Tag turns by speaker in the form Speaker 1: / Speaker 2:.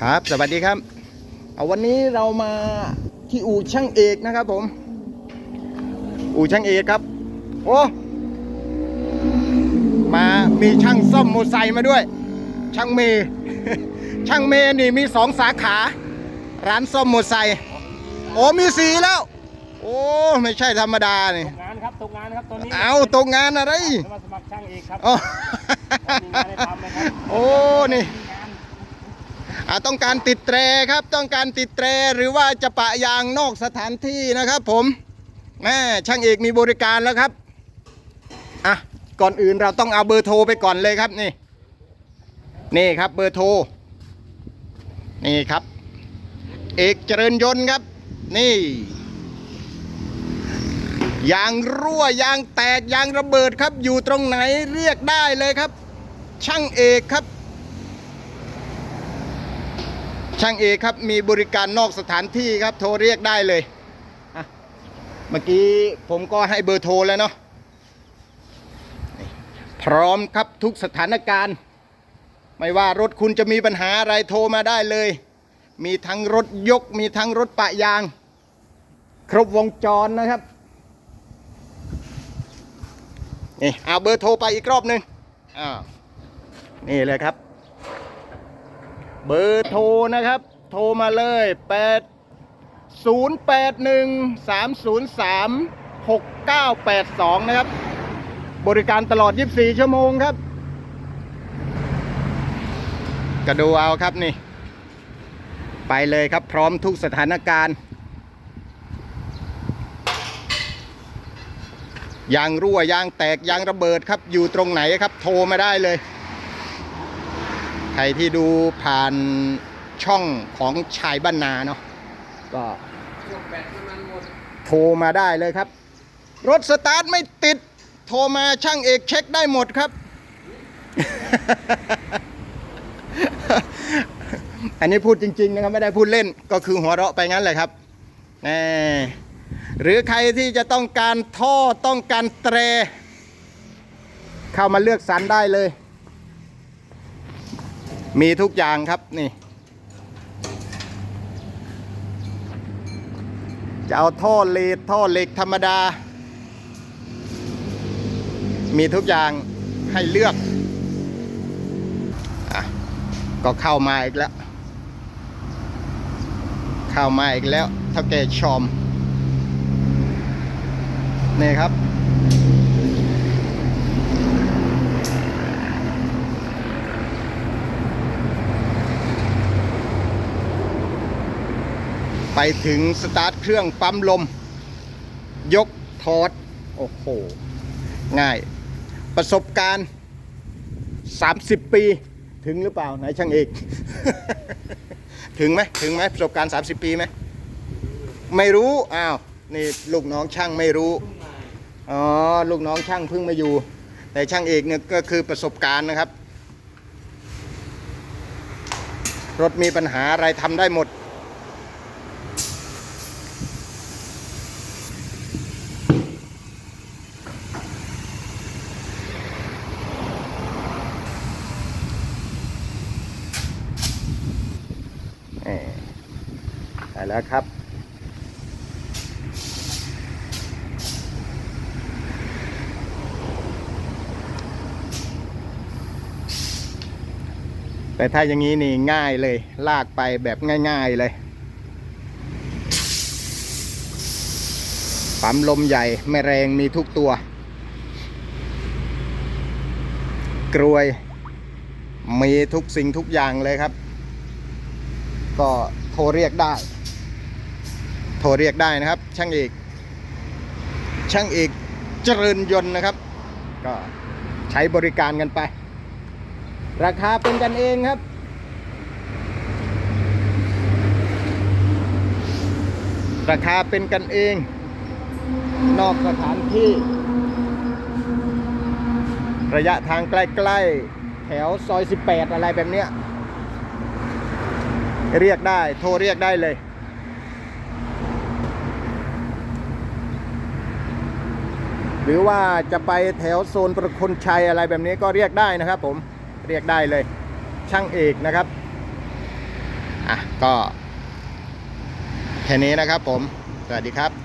Speaker 1: ครับ สวัสดีครับ เอาวันนี้เรามาที่อู่ช่างเอกนะครับผม อู่ช่างเอกครับ โอ้มามีช่างซ่อมมอเตอร์ไซค์มาด้วย ช่างเมย์ช่างเมย์นี่มีสองสาขา ร้านซ่อมมอเตอร์ไซค์โอ้มีสีแล้ว โอ้ไม่ใช่ธรรมดานี่
Speaker 2: ตกงานครับตกงานครับตอนนี้
Speaker 1: เอาตกงานอะไร
Speaker 2: จะมาสมัครช่างเอกครับ
Speaker 1: อ๋อ
Speaker 2: มีงานให้ทำไหมครับ
Speaker 1: โอ้นี่อ่า ต้องการติดแตรครับต้องการติดแตรหรือว่าจะปะยางนอกสถานที่นะครับ ผมแม่ช่างเอกมีบริการแล้วครับอะก่อนอื่นเราต้องเอาเบอร์โทรไปก่อนเลยครับนี่ นี่ครับเบอร์โทรนี่ครับ เอกเจริญยนต์ครับ นี่ยางรั่วยางแตกยางระเบิดครับ อยู่ตรงไหนเรียกได้เลยครับ ช่างเอกครับ ช่างเอกครับมีบริการนอกสถานที่ครับโทรเรียกได้เลยเมื่อกี้ผมก็ให้เบอร์โทรแล้วเนาะพร้อมครับทุกสถานการณ์ ไม่ว่ารถคุณจะมีปัญหาอะไรโทรมาได้เลย มีทั้งรถยกมีทั้งรถปะยาง ครบวงจรนะครับนี่เอาเบอร์โทรไปอีกรอบหนึ่งอ้านี่เลยครับ เบอร์โทรนะครับ โทรมาเลย 8 0 8 1 3 0 3 6 9 8 2 นะครับ บริการตลอด 24 ชั่วโมงครับก็ดูเอาครับนี่ ไปเลยครับพร้อมทุกสถานการณ์ยางรั่วยางแตกยางระเบิดครับอยู่ตรงไหนครับ โทรมาได้เลย ใครที่ดูผ่านช่องของชายบ้านนาเนาะก็โทรมาได้เลยครับ รถสตาร์ทไม่ติด โทรมาช่างเอกเช็คได้หมดครับ อันนี้พูดจริง ๆ นะครับ ไม่ได้พูดเล่นก็คือหัวเราะไปงั้นแหละครับแน่หรือใครที่จะต้องการท่อต้องการแตร เข้ามาเลือกสรรได้เลย มีทุกอย่างครับนี่ จะเอาท่อเลดท่อเหล็กธรรมดา มีทุกอย่างให้เลือกอก็เข้ามาอีกแล้ว เข้ามาอีกแล้วเท่าแก่ชอม นี่ครับ ถึงสตาร์ทเครื่องปั๊มลม ยกถอดโอ้โห ง่าย ประสบการณ์ 30 ปีถึงหรือเปล่า ไหนช่างเอก ถึงไหมถึงไหมประสบการณ์ 30 ปีไหมไม่รู้ อ้าว นี่ลูกน้องช่างไม่รู้ อ๋อ ลูกน้องช่างเพิ่งมาอยู่ แต่ช่างเอกเนี่ยก็คือประสบการณ์นะครับ รถมีปัญหาอะไรทำได้หมด เอ่อได้ แล้วครับ แต่ถ้าอย่างนี้นี่ง่ายเลย ลากไปแบบง่าย ๆเลยปั๊มลมใหญ่ไม่แรงมีทุกตัว กรวย มีทุกสิ่งทุกอย่างเลยครับ ก็โทรเรียกได้ โทรเรียกได้นะครับ ช่างเอก ช่างเอกเจริญยนต์นะครับ ก็ใช้บริการกันไป ราคาเป็นกันเองครับราคาเป็นกันเอง นอกสถานที่ ระยะทางใกล้ๆ แถวซอย 18 อะไรแบบเนี้ย เรียกได้ โทรเรียกได้เลย ห รือว่าจะไปแถวโซนประคนชัยอะไรแบบนี้ก็เรียกได้นะครับ ผมเรียกได้เลย ช่างเอกนะครับอะก็แค่นี้นะครับผม สวัสดีครับ